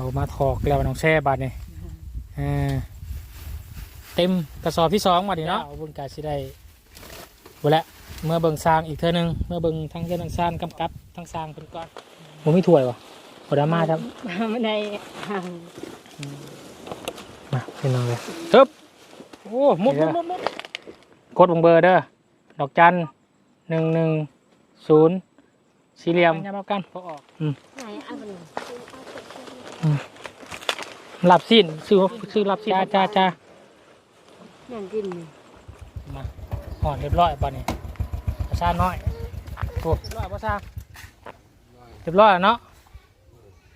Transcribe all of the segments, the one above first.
เอามาถอกแล้วน้องแช่บาดนี่อ่าเต็มกระสอบที่สองมาดิเนาะเอาบุญกาสิได้บ่ละเมื่อเบิ่งสร้างอีกเท่านึงเมื่อเบิ่งทั้งเจ้าทั้งสร้างกำกับทั้งสร้างเพิ่นก่อนบ่มีถ้วยวะบ่ได้มาครับไม่ได้มาพี่น้องเลยฮึบโอ้มุดมุดมุดมุดกดลงเบอร์เด้อดอกจันหนึ่งหนึ่งศูนย์สี่เหลี่ยมยับเอากันพอออกไหนเอาไปเลย หลับสิ้นซื้อซื้อหลับสิ้นจ้าจ้าจ้านั่งกินนี่มาห่อนเรียบร้อยบ้านนี้ประชาน้อยโอ้เรียบร้อยประชาเรียบร้อยแล้วเนาะ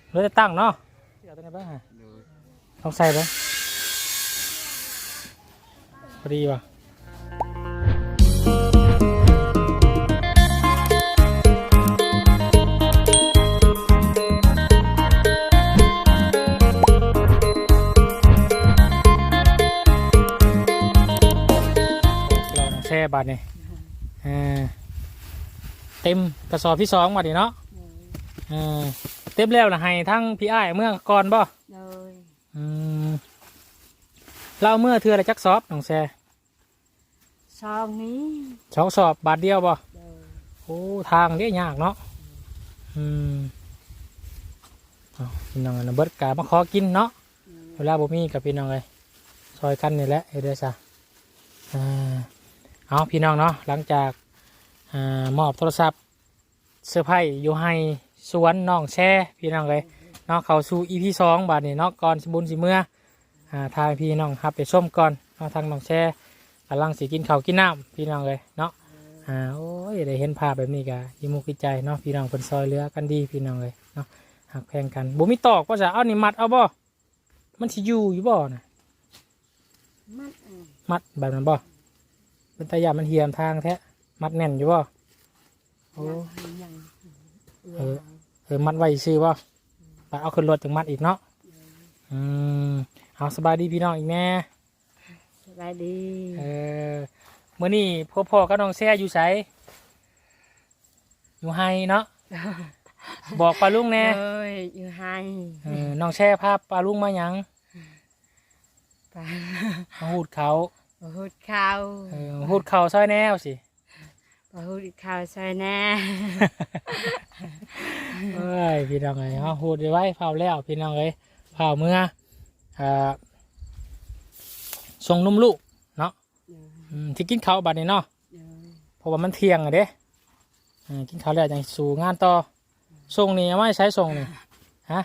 เหลือจะตั้งเนาะเดี๋ยวตัวนี้บ้างฮะต้องใส่ไปพอดีว่ะ บาทนี่อ่าเต็มกระสอบที่สองบาทนี่เนาะอ่าเต็มแล้วนะให้ทั้งพี่อ้ายเมื่อก่อนบ่เลยอืมเราเอามื่อเทืออะไรจักสอบน้องแช่ซองนี้สองสอบบาทเดียวบ่เลยโอ้ทางเรียยากเนาะอืมเอาพี่น้องนะเบิดกามาขอกินเนาะเวลาบ่มีกับพี่น้องเลยซอยกันนี่แหละเฮ็ดได้ซะอ่า เอาพี่น้องเนาะหลังจากอ่ามอบโทรศัพท์เสื้อร์ไผ่อยู่ให้สวนน้องแช่พี่น้องเลยเนาะเข้าสู่อีพีสองบาทนี่เนาะก่อนสิบุญสิเมื่ออ่าทางพี่น้องครับไปส้มก่อนเนาะทางน้องแช่กำลังสิกินข้าวกินน้ำพี่น้องเลยเนาะอ่าโอ้ยได้เห็นภาพแบบนี้กะยิมุกยิใจเนาะพี่น้องคนซอยเหลือกันดีพี่น้องเลยเนาะหักแพงกันบุมีตอกก็จะเอานี่มัดเอาบ่ มันสิอยู่อยู่บ่นะมัดอะมัดแบบนั้นบ่ เป็นตายามันเหียมทางแท้มัดแน่นอยู่บ่โอ้ยังเออเออมัดไว้ซื้อบ่ไปเอาขึ้นรถจังมัดอีกเนาะอืมเอาสบายดีพี่น้องอีกแน่สบายดีเออมื่อนี้พ่อพ่อกับน้องแซ่อยู่ไสอยู่ไฮเนาะบอกปลาลุงแน่เลยอยู่ให้เออน้องแช่ภาพปลาลุงมาหยังไปมาหูดเขา พูดข้าวเออหูดเขาซอยแนวสิพูดข้าวใส่แน่เอ้ยพี่น้องเอ้ยเอาหูดไว้เผาแล้วพี่น้องเอ้ยเผาเมื่ออ่าส่งนุ่มลูกเนาะอืมที่กินข้าวบัดนี้เนาะเพราะว่ามันเที่ยงอะเด้เออกินข้าวแล้วยังสู่งานต่อส่งนี่เอาไม่ใช้ส่งนี่ฮะ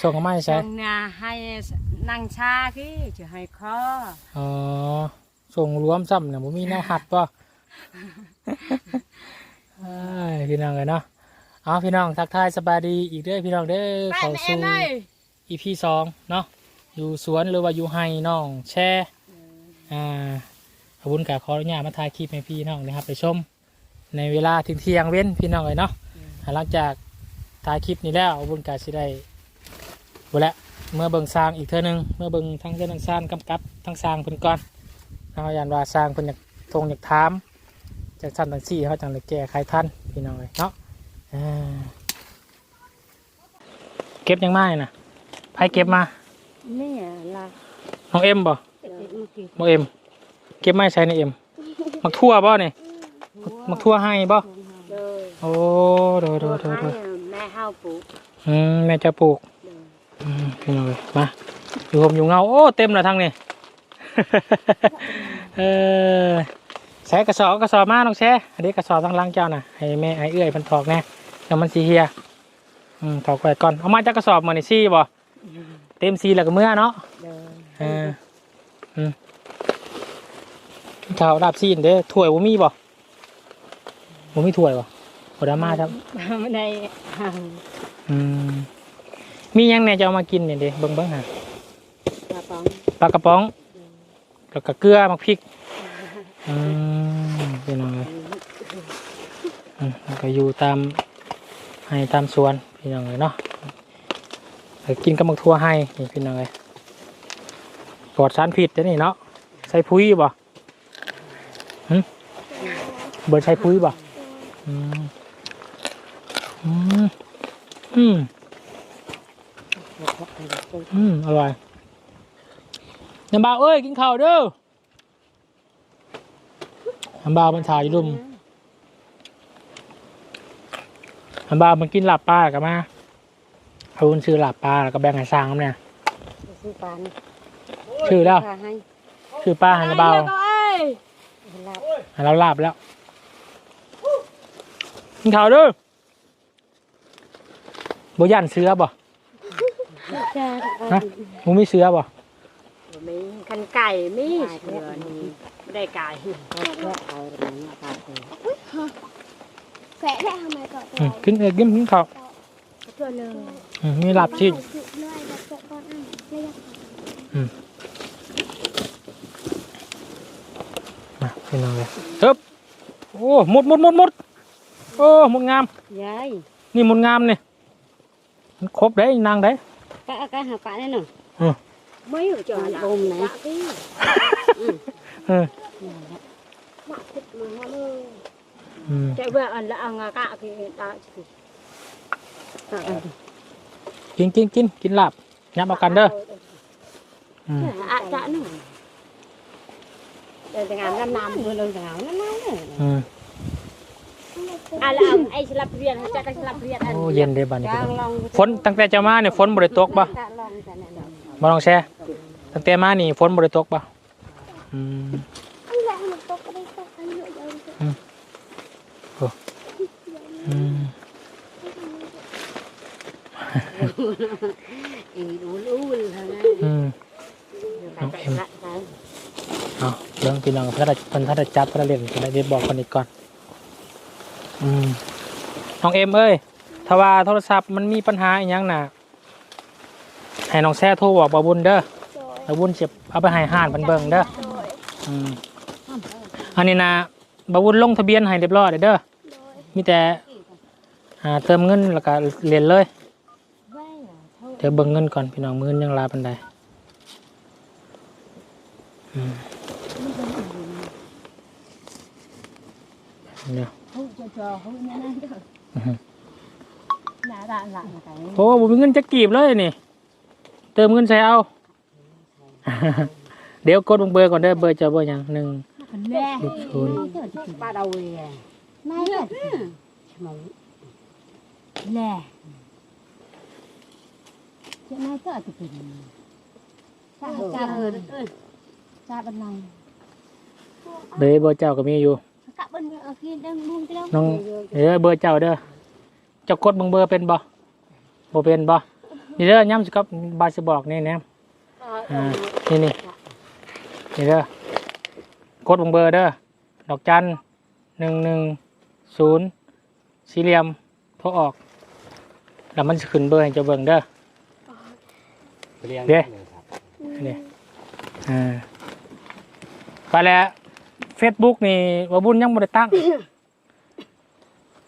ส่งเอาไม่ช่ใช้วงนี้ให้นั่งชาพี่จะให้คออ๋อส่งรวมซ้ำเนี่ยผมมีแนวหัดป่ะเอ้ยพี่น้องเลยเนาะเอาพี่น้องทักทายสบายดีอีกเด้อพี่น้องเด้อไปเข้าแม่สู่เลยอีพีสองเนาะอยู่สวนหรือว่าอยู่ไฮน้องแช่อ่าขอบคุญกับขออนุญาตมาถ่ายคลิปให้พี่น้องนะครับไปชม ในเวลาทิ้งเที่ยงๆเว้นพี่น้องเลยเนาะอ่าหลังจาก ถ่ายคลิปนี้แล้วขอบคุญกับสิได้บุละเมื่อเบิ่งสร้างอีกเท่านึงเมื่อเบิ่งทั้งเจ้าทั้งสร้างกำกับทั้งสร้างเพิ่นก่อนเอาอย่างว่าสร้างเพิ่นอยากทงอยากถามจากสั้นทั้งสี่เขาจังเลยแก้ไขทันพี่น้องเลยเนาะอ่าเก็บยังไงนะไผเก็บมานี่ละน้องเอ็มบ่เมื่อกี้น้องเอ็ม เก็บไม้ใช้ในเอ็มมักทั่วบ่เนี่ยมักทั่วให้บ่เลยโอ้โดยโดยโดยโดยแม่ห้าวปลูกอืมแม่จะปลูกเลยอืมพี่น้องเลยมาอยู่ผมอยู่เงาโอ้เต็มเลยทั้งนี้ เออใส่กระสอบกระสอบมาน้องแช่อันนี้กระสอบทั้งหลังเจ้าน่ะให้แม่ไอ้เอื้อยมันถอกแน่เดี๋ยวมันสีเฮียอืมถอกไว้ก่อนเอามาจากกระสอบมาในซี่บ่เต็มซีแล้วก็เมื่อเนาะเลยเอออืมข้าวราบซีนเด้อถ้วยบ่มีบ่บ่มีถ้วยบ่ บ่ได้มาครับไม่ได้อืมมีหยังแหน่จะเอามากินเนี่ยเด้เบิ่งเบิ่งหาปลาปองปลากระป๋องแล้วก็เกลือมักพริกอืมพี่น้องเอ้ยอืมแล้วก็อยู่ตามให้ตามสวนพี่น้องเลยเนาะแล้วกินกับมักทั่วให้นี่พี่น้องเลยปลอดสารพิษเด้อนี่เนาะใส่ปุ๋ยบ่หึเบิดใส่ปุ๋ยบ่อืม อืม อืม อืม อร่อยน้ำบ่าวเอ้ย กินข้าวเด้อน้ำบ่าวมันถ่ายอยู่รุมน้ำบ่าวมันกินหลับปลากับมาเอาวุ้นซื้อหลับปลาแล้วก็แบ่งให้สร้างครับเนี่ย ซื้อปลานี่ชื่อแล้วพาให้ชื่อป้าห้น้ำบ่าเอ้ยลาบให้เราลาบแล้วกินข้าวเด้อ บ่ย่านเสือบ่จ้าฮะมึงมีเสือบ่มีคันไก่มีเสือนี่ไม่ได้ไก่เอาอะไรมาปลาเสือแขวะได้ทำไมก่อนอืมกินเอกกินกินข้าวตัวเลยอืมมีลาบชิ้นเลยแบบเกิดก้อนอันไม่อยากมาพี่น้องเลยเอ๊บโอ้หมดหมดหมดหมดโอ้หมดงามยายนี่หมดงามนี่มัน ครบได้นางได้ cái cái hạt quả này nè Ừ. mấy ở chỗ bùm này เออหมักติดมือมาเลยอืม chạy về ăn là ăn cả cái đã กินกินกินกินลาบยับเอากันเด้ออืม à chả nữa đây là ngàn năm năm rồi rồi ngàn năm năm nữa อืม à là ông ai sẽ lập riêng hay chắc cái lập riêng โอ้เย็นเด้บ้านนี้พี่ Càng น้อง lòng ฝนตั้งแต่จะมาเนี่ยฝนบ่ได้ตกบ่ Càng lòng cái này nè บ่ลองแช่ตั้งแต่มานี่ฝนบ่ได้ตกบ่อืมอันแรกมันตกก็ได้ตกอันเยอะเดินอืม ý đủ lú thôi nè อืม cái chạy lại cái เอาเรื่องพี่น้องเพิ่นถ้าเพิ่นถ้าได้จับเพิ่นเล่นเพิ่นได้บอกคนอีกก่อน อืมน้องเอ็มเอ้ยถ้าว่าโทรศัพท์มันมีปัญหาอีหยังน่ะให้น้องแซ่โทรบอกบ่าวบุญเด้อโดยบ่าวบุญสิเอาไปให้ห้านเพิ่นเบิ่งเด้อโดยอืมอันนี้นะบ่าวบุญลงทะเบียนให้เรียบร้อยแล้วเด้อโดยมีแต่อ่าเติมเงินแล้วก็เรียนเลย เดี๋ยวเบิ่งเงินก่อนพี่น้องมือยังลาปันใดอืมเดี๋ยว hút cho cho hút nha này đó อือฮึ là là là cái โอ้ผมมีเงินจะกีบเลยนี่ เติมเงินใส่เอา เดี๋ยวกดลงเบอร์ก่อนเด้อเบอร์จะเบอร์หยังหนึ่ง nè หกศูนย์ ba đầu rồi ไม่เลย mong nè chuyện này có ở cái gì cha cha hơn cha bên này เบอร์เบอร์เจ้าก็มีอยู่ các bên ở kia đang buông cái đâu น้องเดี๋ยวเบอร์เจ้าเด้อเจ้ากดเบังเบอร์เป็นบ่บ่เป็นบ่นี่เด้อย่ำสิครับบาสิบอกนี่แนมอ่านี่นี่นี่เด้อกดเบังเบอร์เด้อดอกจันหนึ่งหนึ่งศูนย์สี่เหลี่ยมโทรออกแล้วมันสิขึ้นเบอร์ให้เจ้าเบิ่งเด้อ เรียงเด้เลยครับนี่อ่าไปแล้ว เฟซบุ๊กนี่ว่าบุญยังบ่ได้ตั้ง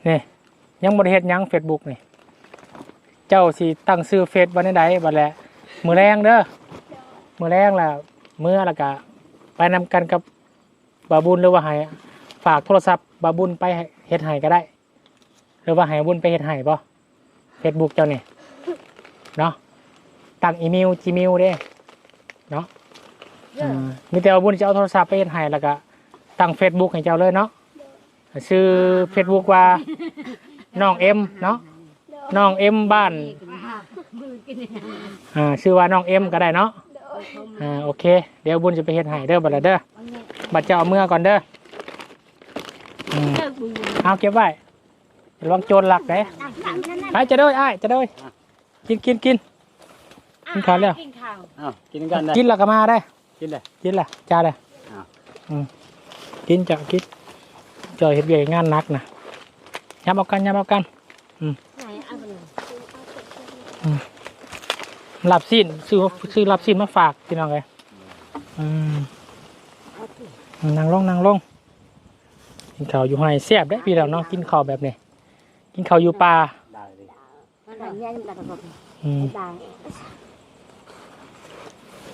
นี่ ยังบ่ได้เฮ็ดหยังเฟซบุ๊กนี่ เจ้าสิตั้งชื่อเฟซไว้ในใดบัดแหละมื้อแรงเด้อมื้อแรงล่ะมื้อแล้วก็ไปนำกันกับบาบุญหรือว่าให้ฝากโทรศัพท์บาบุญไปให้เฮ็ดให้ก็ได้ หรือว่าให้บุญไปเฮ็ดให้บ่เฟซบุ๊กเจ้านี่เนาะตั้งอีเมล Gmail เด้เนาะอ่ามีแต่ว่าบุญจะเอาโทรศัพท์ไปเฮ็ดให้แล้วก็ ตั้ง Facebook ให้เจ้าเลยเนาะชื่อ Facebook ว่าน้องเอ็มเนาะน้องเอ็มบ้านอ่าชื่อว่าน้องเอ็มก็ได้เนาะอ่าโอเค เดี๋ยวบุญจะไปเฮ็ดให้เด้อบัดละเด้อบัดจะเอาเมื่อก่อนเด้ออืมเอาเก็บไว้ระวังโจรหลักเด้ไปจะด้วยอ้ายจะด้วยกินกินกินกินข้าวแล้ว kinh khảo อ้าวกินกันได้กินแล้วก็มาได้ กินเลยกินละจ้าเลยอ้าวอืม กินจะกินจอยเฮ็ดเวียงานหนักนะย้ำเอากันย้ำเอากัน này ăn rồi ลับซีนซื้อซื้อหลับซีนมาฝากพี่น้องเลยอืมนั่งลงนั่งลงกินข้าวอยู่ไฮแซ่บได้พี่น้องเนาะกินข้าวแบบนี้กินข้าวอยู่ป่าอ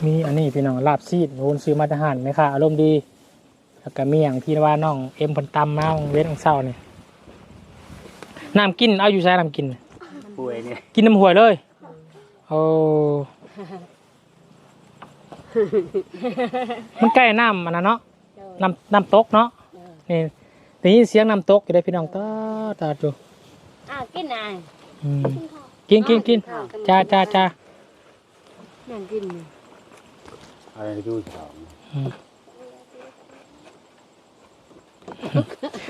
มีอันนี้พี่น้องลาบซีดโอนซื้อมาทหารไหมคะอารมณ์ดี แล้วก็มีอย่างที่ว่าน้องเอ็มเพันตำมาเว้นของเศร้านี่น้ำกินเอาอยู่ใช้น้ำกิน ป่วยเนี่ยกินน้ำหวยเลยโอ้มันใกล้น้ำมันนะเนาะน้ำน้ำตกเนาะนี่ได้ยินเสียงน้ำตกอยู่ได้พี่น้องตาตาจูอ้าวกินอะอืมกินกินกินจ้าจ้าจ้านั่งกินอะไรดูสอง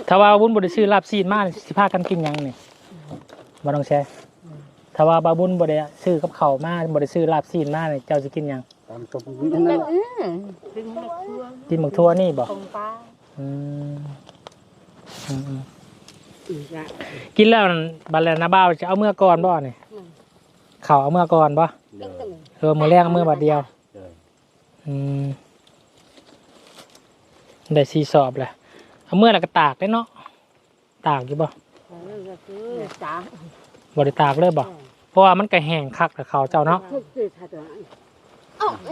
ถ้าว่าบุญบ่ได้ซื้อลาบซีนมานี่สิพากันกินหยังนี่บ่ต้องแชร์ถ้าว่าบาบุญบ่ได้ซื้อกับข้าวมาบ่ได้ซื้อลาบซีนมานี่เจ้าสิกินหยังตามตบนั่นนั่นกินมะเขือกินหมึกทั่วนี่บ่ตรงปลาอืมอืมอืมอีกละกินแล้วนั่นบัดแล้วนะบ่าวจะเอาเมื่อก่อนบ่นี่ข้าวเอาเมื่อก่อนบ่เดินเออมื้อแรกเอามื่อบัดเดียวเดินอืม ได้สี่สอบแหละ เอาเมื่อแล้วก็ตากได้เนาะตากอยู่บ่ก็คือจ้าบ่ได้ตากเลยบ่เพราะว่ามันก็แห้งคักกับเขาวเจ้าเนาะคือคือถ้าตัว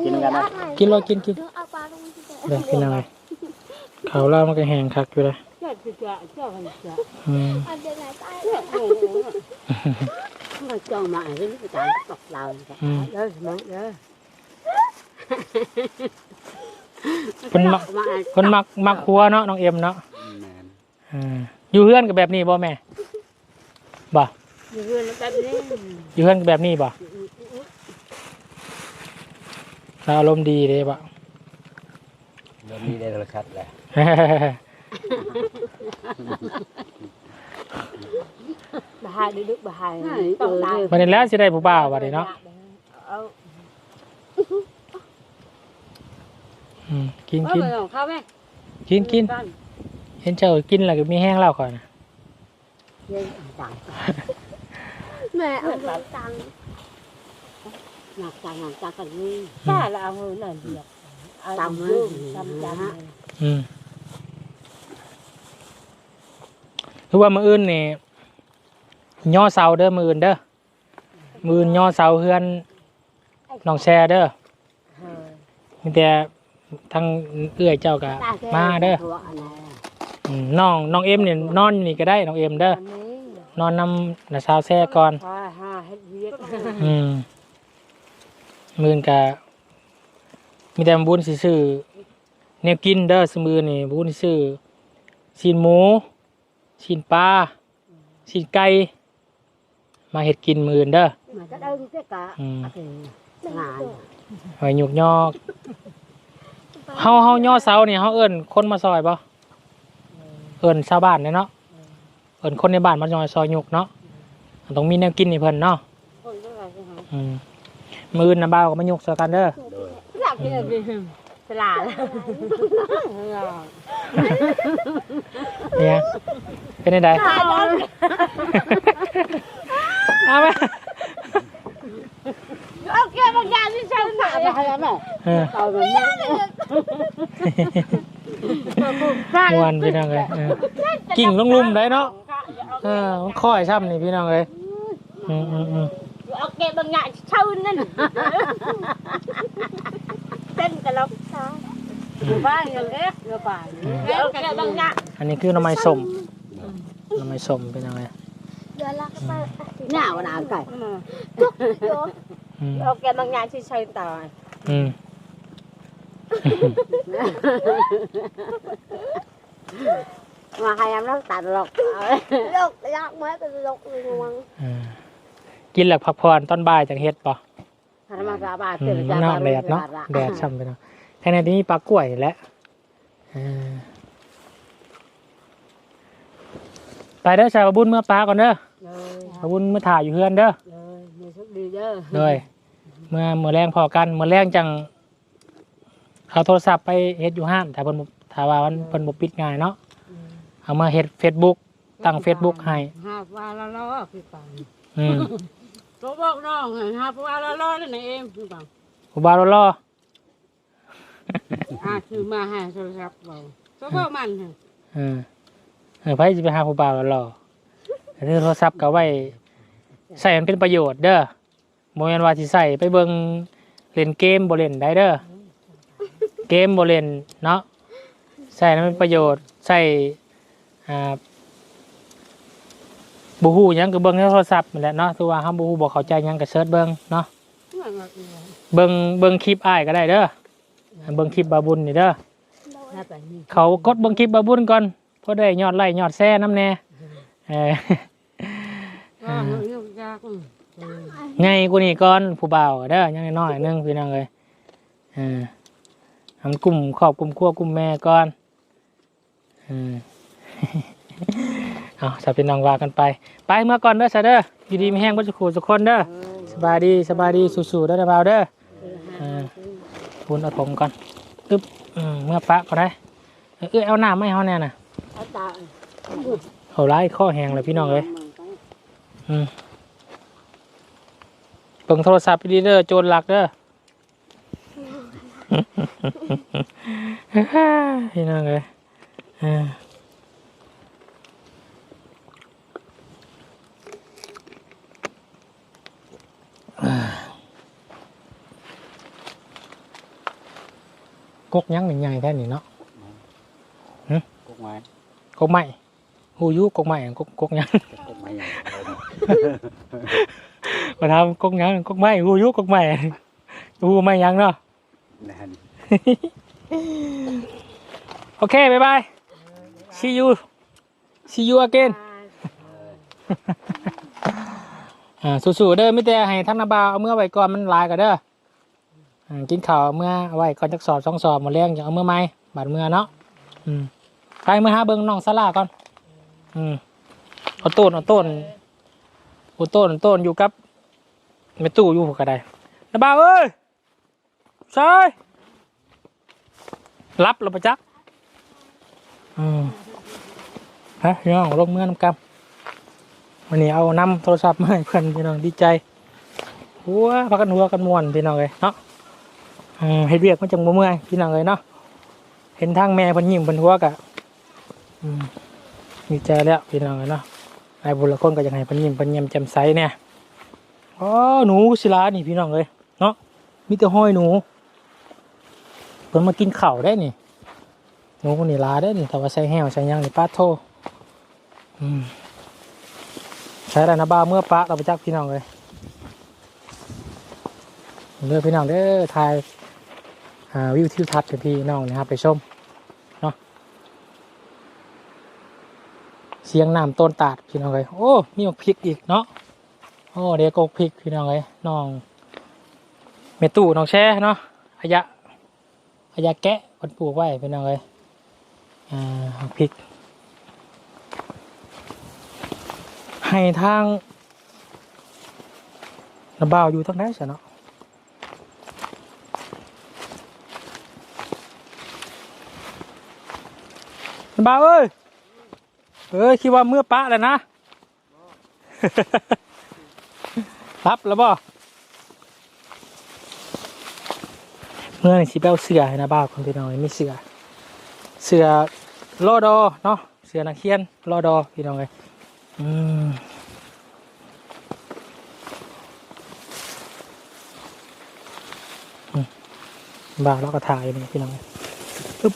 กินกันนะ กินเลยกินกิน เอาปลาลงที่เจเดี๋ยวกินอะไรเขาวเรามันก็แห้งคักอยู่เลยเจ้าจะเจ้าเจ้าจะเจ้าอืมอันเดียวไหนใต้เจ้าเขาจ้องมาเรื่องจานตกเราเด้อมั้งเด้อ คนมักมาคนมักมักหัวเนาะน้องเอ็มเนาะแมนอืมอยู่เฮือนกับแบบนี้บ่แม่บ่อยู่เรือนแบบนี้อยู่เฮือนกับแบบนี้บ่เราอารมณ์ดีเลยบ่เริ่มมีได้โทรศัพท์แหละ bà hai đứa đức bà hai tổng đài วันนี้แล้วสิได้ผู้บ่าวบัดนี้เนาะ ờ อื มกิน có กิน người không không ấy กินกินเห็นเจ้ากินแล้วก็มีแห้งแล้วก่อนนะแม่เอาไปตัง nhạc chàng nhạc chàng cần đi ta là ông là việc tầm tầm tầm อืมคือว่ามืออื่นนี่ย่อเสาเด้อมืออื่นเด้อมืออื่นย่อเสาเฮือนน้องแชร์เด้อมีแต่ ทั้งเอื้อยเจ้าก็มาเด้ออืมน้องน้องเอ็มนี่นอนอยู่นี่ก็ได้น้องเอ็มเด้อ นอนนำนะสาวแซ่ก่อน ha ha hết việc อืมมือนกะมีแต่บุญสิซื้อแนวกินเด้อสมือนี่บุญสิซื้อซีนหมูซีนปลาซีนไก่มาเฮ็ดกินมืออื่นเด้อ mà cái đơn cái cả อืม thì ngài หอยหยุกยอก เฮาเฮาย่อเสานี่เฮาเอิ้นคนมาซอยบ่เอิ้นชาวบ้านเด้อเนาะเอิ้นคนในบ้านมาซอยซอยหยุกเนาะต้องมีแนวกินให้เพิ่นเนาะ Ôi, cái này cái này. อืมมืออื่นน่ะบ่าวก็มาหยุกซอยกันเด้อโดย làm cái này vì sẽ là เนี่ยเป็นยังไงเอาไหม ok bằng nhà đi sao mà hay lắm này เออ tao mà nhớ มวนพี่น้องเลยเออกิ่งลงลุ่มได้เนาะเออมันค่อยช่ำนี่พี่น้องเลยอืมอืมอืม ok bằng nhà sao nên tên cái lọc sao ba người ghét rồi phải ok bằng nhà อันนี้คือหน้ำไม้สมหน้ำไม้สมเป็นยังไงเดือนละก็ไป nào mà nào cày อืม ok bằng nhà thì sao tao อืม mà hai em nó tạt lọc โลกยากไหมเป็นโลกงวงอ่ากินหลักพักผ่อนตอนบ่ายจากเฮ็ดป่ะ thằng mà ra bà อืม tiền มัน ra นอก bà แดดเนาะแดดช่ำไปเนาะแค่ในนี้ปลากล้วยแหละอ่าไปเด้อชาวบุญเมื่อปลาก่อนเด้อ rồi ชาวบุญเมื่อถ่ายอยู่เฮือนเด้อ rồi mình sắp đi chứ เลยเมื่อเมื่อแรงพอกันเมื่อแรงจัง เอาโทรศัพท์ไปเฮ็ดอยู่ห้านถ้าเพิ่นบ่ถ้าว่ามันเพิ่นบ่ปิดง่ายเนาะเอามาเฮ็ด Facebook ตั้ง Facebook ให้ ha qua lo lo cái còn อืม số bốc đó ha qua lo lo thế này em cái còn ผู้บ่าวรอ à từ mà ha rồi sắp vào số bốc mặn hả ๆเออเออไผสิไปหาผู้บ่าวรอๆแต่โทรศัพท์ก็ไว้ใส่มันเป็นประโยชน์เด้อบ่แม่นว่าสิใส่ไปเบิ่งเล่นเกมบ่เล่นได้เด้อ เกมบ่เล่นเนาะใส่ให้มันเป็นประโยชน์ใส่อ่าบูฮูหยังก็เบิ่งในโทรศัพท์นั่นแหละเนาะคือว่าเฮาบูฮูบ่เข้าใจหยังก็เสิร์ชเบิ่งเนาะเบิ่งเบิ่งคลิปอ้ายก็ได้เด้อเบิ่งคลิปบาบุญนี่เด้อถ้าไปนี่เขากดเบิ่งคลิปบาบุญก่อนเพราะได้ยอดไลค์ยอดแซ่น้ำแน่เออก็ยุ่งยากไงกูนี่ก่อนผู้บ่าวเด้อยังน้อยๆหนึงพี่น้องเอ้ยเออ ทำกลุ่มครอบกลุ่มครัวกลุ่มแม่ก่อนเออเอาจะเป็นน้องว่ากันไป ไปเมื่อก่อนเด้อซะเด้ออยู่ดีไมีแห้งบ่จะขู่ทุกคนเด้อสบายดีสบายดีสู้ๆเด้อเด้อบ่าวเด้อเออทุนเอาถมก่อนตึ๊บอืมเมื่อปะก็ได้เออเอ้ยเอาน้ำไม่เอาแน่น่ะเอาตาเอาไล่ข้อแหงเลยพี่น้องเลยอืมเบิ่งโทรศัพท์ดีเด้อโจรหลักเด้อ พี่น้องเลยอ่าอ่ากกยังหนึ่งใหญ่แค่นี้เนาะกกไม้กกใโอเคบายบาย see you see you again อ่าสู้ๆเด้อไม่แต่ให้ทั้งนาบาเอาเมื่อไว้ก่อนมันลายกันเด้ออ่ากินข้าวเมื่อเอาไว้ก่อนจักสอบสองสอบหมดแรงอย่าเอาเมื่อไหมบาดเมื่อเนาะอืมไปเมื่อหาเบิ้งน้องสลาก่อนอืมเอาต้นเอาต้นเอาต้นต้นอยู่กับไม่ตู้อยู่ก็ได้นาบาเอ้ยใช่ รับเราไปจักอืมฮะพี่น้องลงเมื่อน้ำกำวันนี้เอานำโทรศัพท์มาให้เพื่อนพี่น้องดีใจหัวพักกันหัวกันมวนพี่น้องเลยเนาะอืมให้เรียกมันจังบ่เมื่อยพี่น้องเลยเนาะเห็นทางแม่พิ่นยิ้มพิ่นหัวกะอืมดีใจแล้วพี่น้องเลยเนาะไอ้บุญละคนก็ยังให้พิ่นยิ้มพิ่นยิ้มแจ่มใสเนี่ยอ๋อหนูศิลานี่พี่น้องเลยเนาะมีแต่ห้อยหนู เพิ่นมากินข้าวได้นี่หนูคนนี้ลาได้นี่แต่ว่าใส่แห้วใส่หยังนี่ป้าโทอืมใช้อะไรนะบ้าเมื่อปะเราไปจักพี่น้องเลยเลือกพี่น้องเด้อถ่ายอ่าวิวทิวทัศน์กับพี่น้องนะครับไปชมเนาะเสียงน้ำต้นตาดพี่น้องเลยโอ้มีหมกพริกอีกเนาะโอ้เด็กกกพริกพี่น้องเลยน้องเมตู่น้องแช่เนาะอายะ อาแกะคนปลูกไว้พี่น้องเลยอ่าหกพริก ให้ทางระบ่าอยู่ทางไหนใช่เนาะระบ่าวเอ้ย เอ้ย คิดว่าเมื่อปะแล้วนะ รับแล้วบ่ มื่อนี่สิเปเอาเสือให้นะบ่าวคนพี่น้องมีเสือเสือรอดอเนาะเสือนักเขียนรอดอพี่น้องเลยอืมอืมบ่าวเราก็ถ่ายนี่พี่น้องอึ๊บ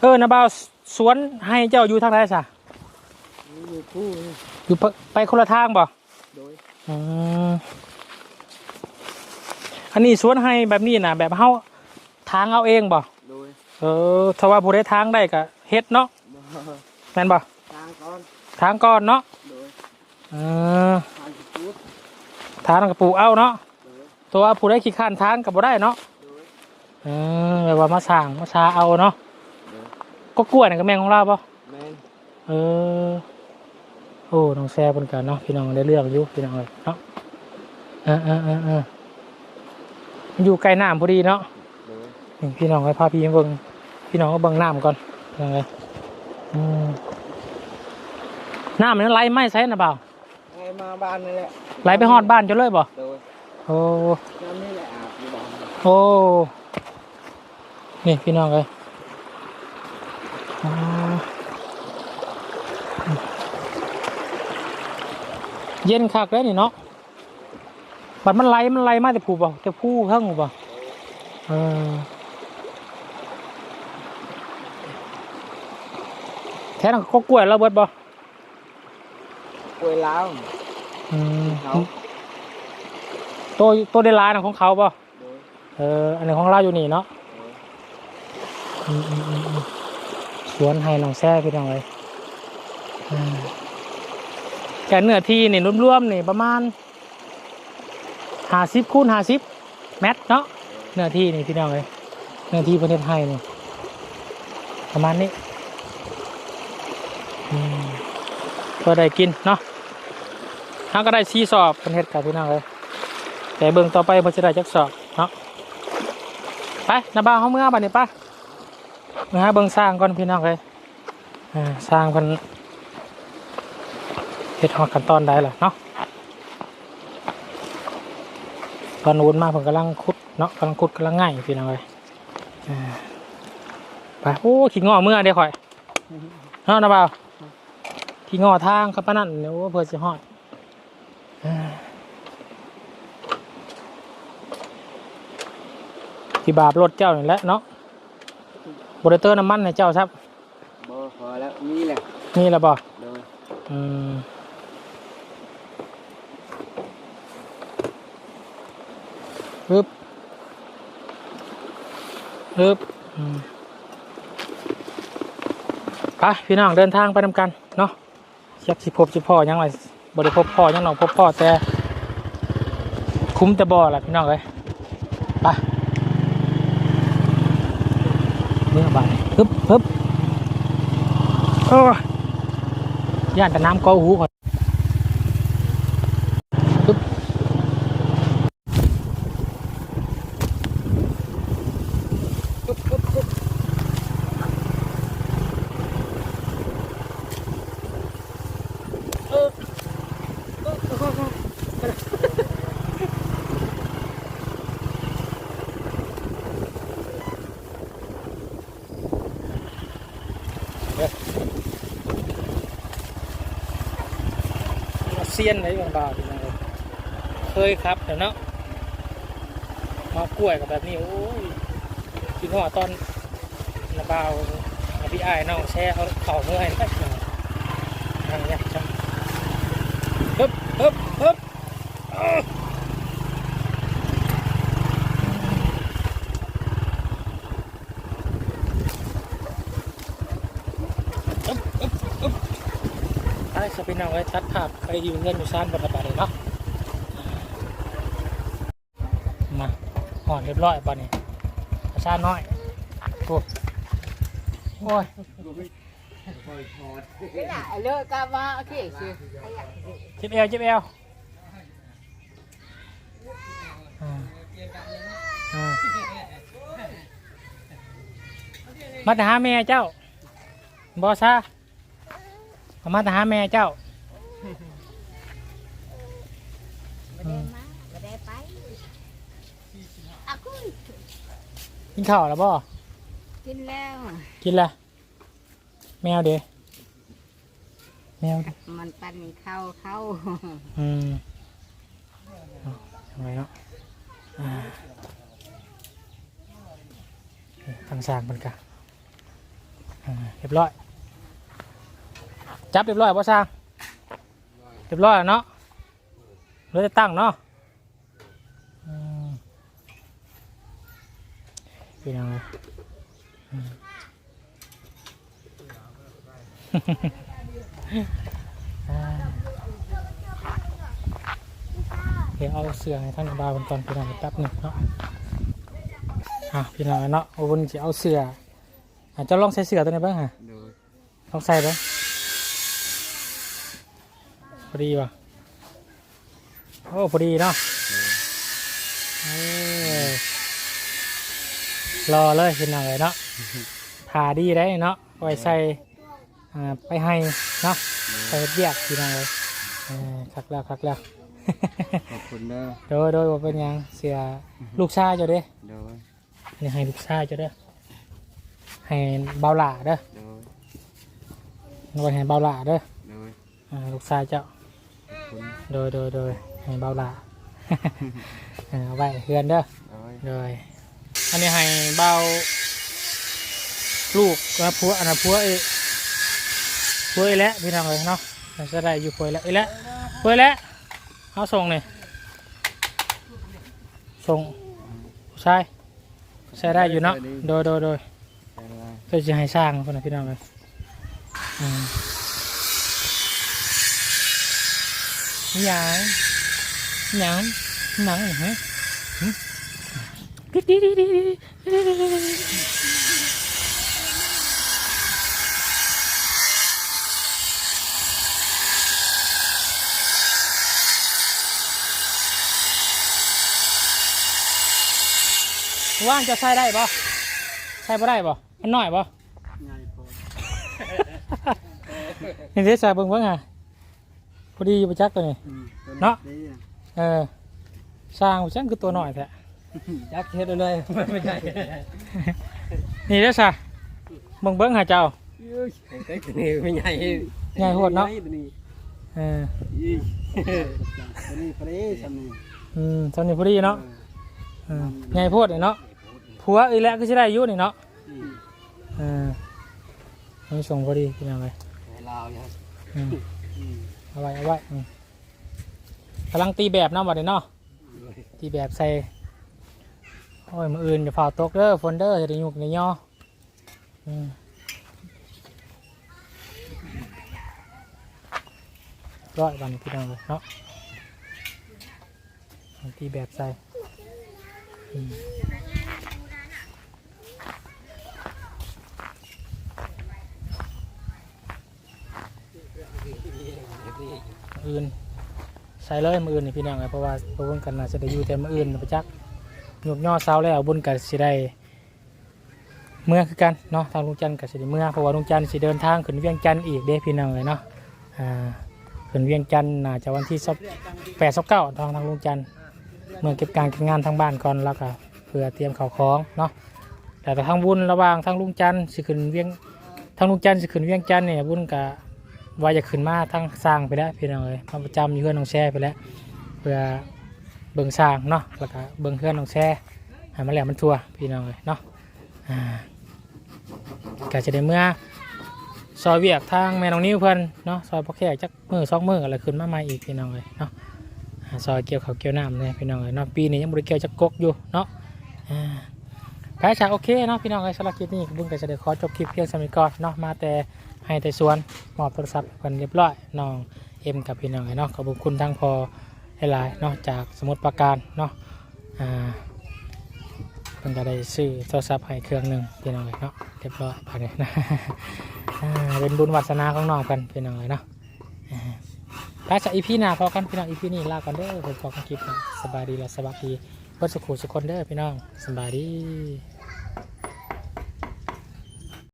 เออนะบ่าวสวนให้เจ้าอยู่ทางไหนสะอยู่คู่อยู่ไปไปคนละทางบ่โดยอืม อันนี้สวนให้แบบนี้นะแบบเฮาทางเอาเองบ่โดยเออถ้าว่าผู้ได้ทางได้ก็เฮ็ดเนาะแม่นบ่ทางก่อนทางก่อนเนาะโดยเออทางจุดทางกับปลูกเอาเนาะโดยตัวผู้ได้ขี้ข้านทางกับบ่ได้เนาะโดยเออแบบว่ามาสั่งมาชาเอาเนาะก็กล้วยนี่ก็แมงของเราปะแม่นเออโอ้น้องแซ่บนกันเนาะพี่น้องได้เรื่องอยู่พี่น้องเลยเนาะเออเออเออเออมันอยู่ใกล้น้ำพอดีเนาะโดยนี่พี่น้องให้พาพี่เบิ่งพี่น้องก็เบิ่งน้ำก่อนยังไงอืมน้ำมันไหลไม่ใช่นะเปล่าไงมาบ้านนี่แหละไหลไปฮอดบ้านจนเลยบ่โดยโอ้น้ำนี่แหละอาบอยู่บ้านโอ้นี่พี่น้องเลยอ่าเย็นคักแล้วนี่เนาะ บัดมันไหลมันไหลมาแต่ผูบ่แต่ผู้ข้างบ่เออแท้นั่นก็กล้วยแล้วเบิดบ่กล้วยล้าวอืมเอาตัวตัวได้ลายนะของเขาป่ะโดยเออ อันนี้ของเราอยู่นี่เนาะโดยอืมอืมอืมอืมสวนให้น้องแซ่พี่น้องเลยอืมแกเนื้อที่นี่รวมๆนี่ประมาณ หาสิบคูณหาสิบเมตเนาะเนื้อที่นี่พี่น้องเลยเนื้อที่ประเทศไทยนี่ประมาณนี้อืมก็ได้กินเนาะทั้งก็ได้ซีสอบประเทศกับพี่น้องเลยแต่เบิ่งต่อไปเพิ่นจะได้จักสอบเนาะไปนาบ้าวเขาเมื่อบัดนี้ป้าเมื่อหาเบิ่งสร้างก่อนพี่น้องเลยสร้างเพิ่นเฮ็ดฮอดขั้นตอนใดล่ะเนาะ ตอนนู้นมาเพิ่นกำลังขุดเนาะกำลังขุดกำลังง่ายพี่น้องเลยอ่าไปโอ้ขี้งอเมื่อเด้ข่อยเนาะนาบ้าวขี้งอทางครับปานนั่นเนี่ยโอ้เพื่อสิฮอดที่บาปรถเจ้านี่แหละเนาะบริเตอร์น้ำมันให้เจ้าครับบ่พอแล้วนี่แหละนี่แหละบ่โดยอืม ฮึบฮึบอืมไปพี่น้องเดินทางไปนำกันเนาะยักสิพบสิพ่อยังไงบริพบพ่อยังน้องพบพ่อแต่คุ้มแต่บ่อแหละพี่น้องเลยไปเมื่อบานฮึบฮึบโอ้ยย่านแต่น้ำกาหูก่อนฮึบฮึบฮึบฮึบเออ เออเออเออเซียนไหนบางบาพี่น้องเอ้ยเคยครับแต่เนะมากล้วยกับแบบนี้ โอ้ยกินหัวตอนนาบาวพี่ไอ้น้องแช่เขาเข่าเมื่อยนะพี่น้องทางเนี้ยจังฮึบฮึบฮึบอ้าวฮึบฮึบฮึบ ไอ้สปิ นเอาไว้ตัดภาพไปอยู่เงินอยู่ซ่านบนระบาดเลยเนาะมาห่อนเรียบร้อยบ้านี้ประชาน้อยโอ้โอ้ยไม่ได้เลิกกันว่าโอเคสิเจ็บเอวจ็บเอวอ่าอ่ามาหาแม่เจ้าบอซาเอามาหาแม่เจ้า ไม่ได้มาไม่ได้ไปอะคุณ กินข้าวแล้วบ่กินแล้วกินละแมวเด้แมวเด้มันปั่นเข้าเข้าอืมเอาทำไงเนาะอ่านี่ทางสร้างมันกันอ่าเรียบร้อย จับเรียบร้อยป่ะสร้างเรียบร้อยแล้วเนาะเราจะตั้งเนาะอืม เป็นยังไงอืมอ่าเดี๋ยวเอาเสือให้ท่านบาวเป็นตอนพี่น้องแป๊บหนึ่งเนาะอะพี่น้องเนาะวันจะเอาเสืออะเจะลองใส่เสือตัวไหนบ้างฮะลองใส่บ้างพอดีป่ะโอ้พอดีเนาะ รอเลยพี่น้องเลยเนาะผ่าดีได้เนาะไว้ใส่อ่าไปให้เนาะไปเฮ็ดเรียกพี่น้องเลยเออคักแล้วคักแล้วขอบคุณเด้อโดยโดยว่าเป็นหยังเสียลูกชายเจ้าเด้โดยอันนี้ให้ลูกชายเจ้าเด้อให้เบาหล่าเด้อโดยนวลให้เบาหล่าเด้อโดยอ่าลูกชายเจ้าขอบคุณโดยโดยโดยให้เบาหล่าเออเอาไว้เฮือนเด้อโดยโดย อันนี้ให้เบาลูกนะพัวอันนั้นพัวเอ้พัวเอ้แล้วพี่น้องเลยเนาะจะได้อยู่พัวเอ้แล้วเอแล้วพัวเอ้แล้วเอาส่งเลยส่งผู้ชายใช้ได้อยู่เนาะโดยโดยโดยไปเพื่อจะให้สร้างคนนะพี่น้องเลยอืมนี่หยังหยังหยังนี่ฮะ ว่างจะใช้ได้ปะใช้บ่ได้ปะมันน้อยปะง่ายพอนี่เดี๋ยส่เบิ่งเบิ่งอะพอดีอยู่ประจักษ์ตัวนี้เนาะดีอะเออสร้างฉันคือตัวหน่อยแท้ จักเฮ็ดเลยไม่ใช่นี่เด้อซะเบิ่งเบิ่งหาเจ้ายืดเต็กนี่ไม่ใหญ่ใหญ่โหดเนาะตัวนี้เออยี่ตัวนี้พอดีสำนี่อืมตอนนี้พอดีเนาะเออใหญ่โพดนี่เนาะผัวอีแล้วก็สิได้อยู่นี่เนาะอืมเออนี่ส่งพอดีพี่น้องเลยให้ลาวเนี่ยอืมอืมเอาไว้เอาไว้อืมกำลังตีแบบเนาะบัดนี้เนาะตีแบบใส่ โอ้ยมืออื่นอย่าฝ่าตกเด้อฝนเด้อจะได้ยุกในย่อร้อยวันนี้พี่น้องเลยเนาะเอาตีแบบใส่อืมมืออื่นใส่เลยมืออื่นนี่พี่น้องเลยเพราะว่าเพว่ากันน่าจะได้อยู่แต่มืออื่นไปจัก ยุกย่อเสาแล้วบุญกันสิได้เมื่อคือกันเนาะทางลุงจันกับสิได้เมื่อเพราะว่าลุงจันทร์สิเดินทางขึ้นเวียงจันอีกเด้พี่น้องเลยเนาะอ่าขึ้นเวียงจันน่าจะวันที่สแปดสักเก้าทางทางลุงจันเมื่อเก็บการเก็บงานทางบ้านก่อนแล้วก็เพื่อเตรียมข้าวของเนาะแต่ทางบุญระหว่างทางลุงจันทร์สิขึ้นเวียงทางลุงจันทร์สิขึ้นเวียงจันเนี่ยบุญกับว่าจะขึ้นมาทางสร้างไปแล้วพี่น้องเลยมาประจำอยู่เพื่อนน้องแช่ไปแล้วเพื่อ เบิ่งสร้างเนาะแล้วก็เบิ่งเพื่อนน้องแช่ให้มันแหลมมันทั่วพี่น้องเลยเนาะอ่าก็จะได้เมื่อซอยเวียกทางแม่น้องนิ้วเพิ่อนเนาะซอยพ่อแขกจักมือสองมืออะไรขึ้นมาใหม่อีกพี่น้องเลยเนาะซอยเกี่ยวเขาเกี่ยวน้ำเนี่ยพี่น้องเลยเนาะปีนี้ยังบริเกี่ยวจักกกอยู่เนาะอ่าไปฉากโอเคเนาะพี่น้องเลยสำหรับคลิปนี้บุ้งก็จะได้ขอจบคลิปเพียงสำหรับก่อนเนาะมาแต่ให้แต่ส่วนมอบโทรศัพท์กันเรียบร้อยน้องเอ็มกับพี่น้องเลยเนาะขอบคุณทั้งพอ หลายๆเนาะจากสมุทรปราการเนาะอ่าเพิ่นก็ได้ซื้อโทรศัพท์ให้เครื่องหนึ่งพี่น้องเลยเนาะเรียบร้อยผ่านเลยนะเป็นบุญวัสนาของน้องกันพี่น้องเลยเนาะถ้าจะอีพีหน้าพอกันพี่น้องอีพีนี้ลากันเด้อผมขอกันคลิปสบายดีและสวัสดีเพื่อสุขุสุขคนเด้อพี่น้องสบายดี